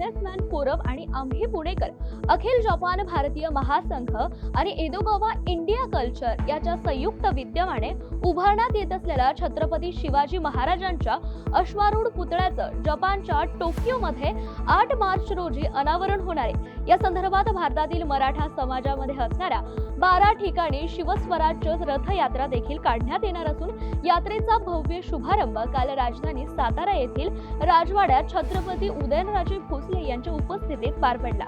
Businessman forum आणि आम्ही पुणेकर अखिल Japan भारतीय महासंघ आणि एदोगावा इंडिया कल्चर याच्या संयुक्त विद्यमाने उभारण्यात येत असलेल्या छत्रपती शिवाजी महाराजांच्या अश्वारूढ पुतळ्याचं जपानच्या टोकियोमध्ये आठ मार्च रोजी अनावरण होणार आहे. या संदर्भात भारतातील मराठा समाजामध्ये असणाऱ्या बारा ठिकाणी शिवस्वराज्य रथयात्रा देखील काढण्यात येणार असून यात्रेचा भव्य शुभारंभ काल राजधानी सातारा येथील राजवाड्यात छत्रपती उदयनराजे भोसले यांच्या उपस्थितीत पार पडला.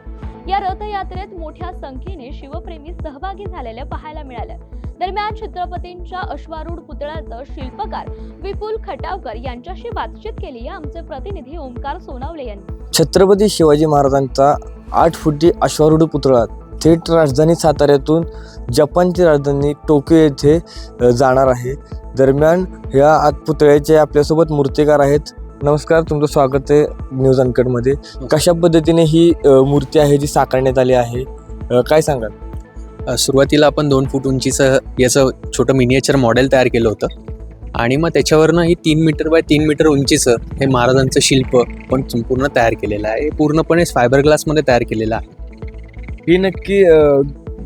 या रथयात्रेत मोठ्या संख्येने शिवप्रेमी सहभागी झालेले पाहायला मिळाले. दरम्यान छत्रपतींच्या अश्वारूढ पुतळ्याचं शिल्पकार विपुल खटावकर यांच्याशी बातचीत केली. आमचे प्रतिनिधी ओमकार सोनावले यांनी. छत्रपती शिवाजी महाराजांचा आठ फुटी अश्वारूढ पुतळा थेट राजधानी साताऱ्यातून जपानची राजधानी टोकियो येथे जाणार आहे. दरम्यान ह्या आत पुतळ्याचे आपल्यासोबत मूर्तिकार आहेत नमस्कार तुमचं स्वागत आहे न्यूज अनकटमध्ये. कशा पद्धतीने ही मूर्ती आहे जी साकारण्यात आली आहे? काय सांगाल? सुरुवातीला आपण दोन फूट उंचीचं याचं छोटं मिनिएचर मॉडेल तयार केलं होतं. आणि मग त्याच्यावरनं ही तीन मीटर बाय तीन मीटर उंचीचं हे महाराजांचं शिल्प पण संपूर्ण तयार केलेलं आहे. हे पूर्णपणे फायबर ग्लासमध्ये तयार केलेलं आहे. ही नक्की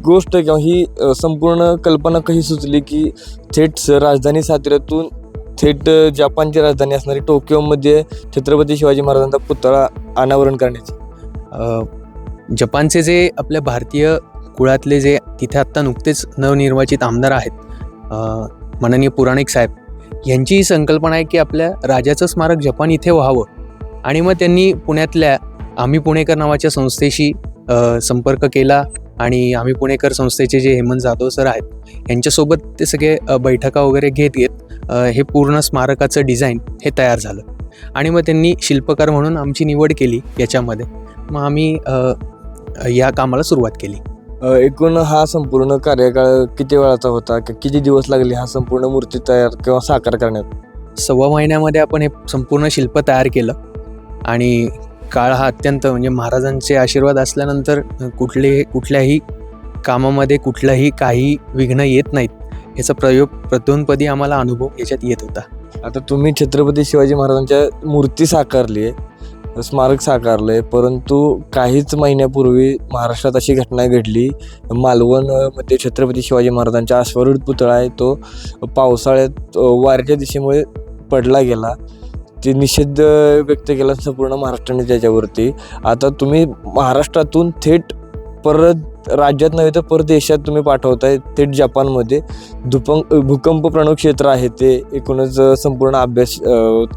गोष्ट किंवा ही संपूर्ण कल्पना कशी सुचली की थेट राजधानी साताऱ्यातून थेट जपानची राजधानी असणारी टोकियोमध्ये छत्रपती शिवाजी महाराजांचा पुतळा अनावरण करण्याचे. जपानचे जे आपल्या भारतीय कुळातले जे तिथे आत्ता नुकतेच नवनिर्वाचित आमदार आहेत माननीय पुराणिक साहेब यांची ही संकल्पना आहे की आपल्या राजाचं स्मारक जपान इथे व्हावं. आणि मग त्यांनी पुण्यातल्या आम्ही पुणेकर नावाच्या संस्थेशी संपर्क केला आणि आम्ही पुणेकर संस्थेचे जे हेमंत जाधव सर आहेत यांच्यासोबत ते सगळे बैठका वगैरे घेत घेत हे पूर्ण स्मारकाचं डिझाईन हे तयार झालं. आणि मग त्यांनी शिल्पकार म्हणून आमची निवड केली याच्यामध्ये. मग आम्ही या कामाला सुरुवात केली. एकूण हा संपूर्ण कार्यकाळ किती वेळाचा होता? कि- किती दिवस लागले हा संपूर्ण मूर्ती तयार किंवा साकार करण्यात? सव्वा महिन्यामध्ये आपण हे संपूर्ण शिल्प तयार केलं. आणि काळ हा अत्यंत म्हणजे महाराजांचे आशीर्वाद असल्यानंतर कुठले कुठल्याही कामामध्ये कुठलाही काही विघ्न येत नाहीत. याचा प्रयोग प्रथमपदी आम्हाला अनुभव याच्यात येत होता. आता तुम्ही छत्रपती शिवाजी महाराजांच्या मूर्ती साकारली आहे स्मारक साकारलं आहे परंतु काहीच महिन्यापूर्वी महाराष्ट्रात अशी घटना घडली. मालवणमध्ये छत्रपती शिवाजी महाराजांचा अश्वरूढ पुतळा आहे तो पावसाळ्यात अ, वाऱ्याच्या दिशेमुळे पडला गेला. ते निषेध व्यक्त केला संपूर्ण महाराष्ट्राने त्याच्यावरती. आता तुम्ही महाराष्ट्रातून थेट परत राज्यात नव्हे तर परदेशात तुम्ही पाठवताय थेट जपानमध्ये. दुपंग भूकंप प्रणव क्षेत्र आहे ते एकूणच संपूर्ण अभ्यास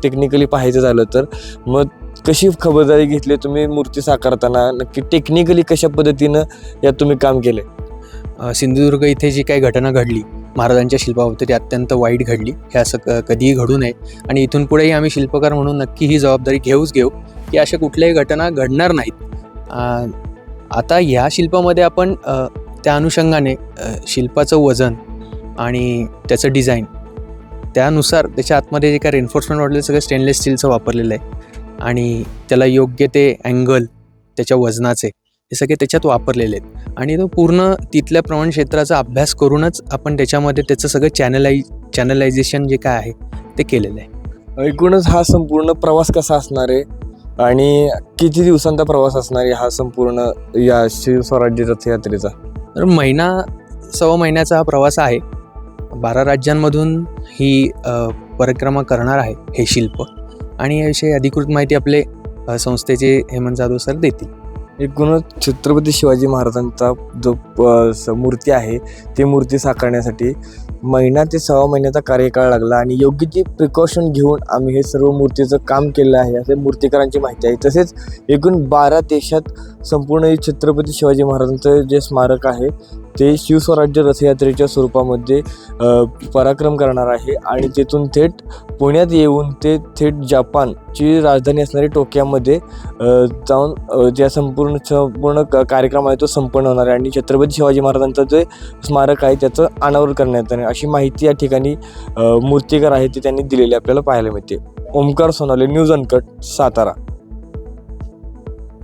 टेक्निकली पाहायचं झालं तर. मग कशी खबरदारी घेतली तुम्ही मूर्ती साकारताना? नक्की टेक्निकली कशा पद्धतीनं यात तुम्ही काम केले सिंधुदुर्ग इथे जी काही घटना घडली महाराजांच्या शिल्पाबाबत ती अत्यंत वाईट घडली. हे असं क कधीही घडू नये. आणि इथून पुढेही आम्ही शिल्पकार म्हणून नक्की ही जबाबदारी घेऊच घेऊ की अशा कुठल्याही घटना घडणार नाहीत. आता ह्या शिल्पामध्ये आपण त्या अनुषंगाने शिल्पाचं वजन आणि त्याचं डिझाईन त्यानुसार त्याच्या आतमध्ये जे काय रेन्फोर्समेंट वाटलं सगळं स्टेनलेस स्टीलचं वापरलेलं आहे आणि त्याला योग्य ते अँगल त्याच्या वजनाचे हे सगळे त्याच्यात वापरलेले आहेत. आणि तो पूर्ण तिथल्या प्रमाण क्षेत्राचा अभ्यास करूनच आपण त्याच्यामध्ये त्याचं सगळं चॅनलाइज चॅनलायझेशन जे काय आहे ते केलेलं आहे. एकूणच हा संपूर्ण प्रवास कसा असणार आहे? आणि किती दिवसांचा प्रवास असणार आहे हा संपूर्ण या शिव स्वराज्य रथयात्रेचा? तर महिना सव्वा महिन्याचा हा प्रवास आहे. बारा राज्यांमधून ही परिक्रमा करणार आहे हे शिल्प. आणि याविषयी अधिकृत माहिती आपले संस्थेचे हेमंत जाधव सर देतील. एकूणच छत्रपती शिवाजी महाराजांचा जो मूर्ती आहे ती मूर्ती साकारण्यासाठी महिना ते सव्वा महिन्याचा कार्यकाळ लागला आणि योग्य ती प्रिकॉशन घेऊन आम्ही हे सर्व मूर्तीचं काम केलं आहे असे मूर्तिकारांची माहिती आहे. तसेच एकूण बारा देशात संपूर्ण छत्रपती शिवाजी महाराजांचं जे स्मारक आहे ते शिवस्वराज्य रथयात्रेच्या स्वरूपामध्ये पराक्रम करणार आहे आणि तेथून थेट पुण्यात येऊन ते थेट जपानची राजधानी असणारी टोक्यामध्ये जाऊन ज्या संपूर्ण संपूर्ण कार्यक्रम आहे तो संपन्न होणार आहे आणि छत्रपती शिवाजी महाराजांचं जे स्मारक आहे त्याचं अनावरण करण्यात येणार अशी माहिती या ठिकाणी मूर्तिकार आहे ती त्यांनी दिलेली आपल्याला पाहायला मिळते. Omkar Sonale News Uncut Satara.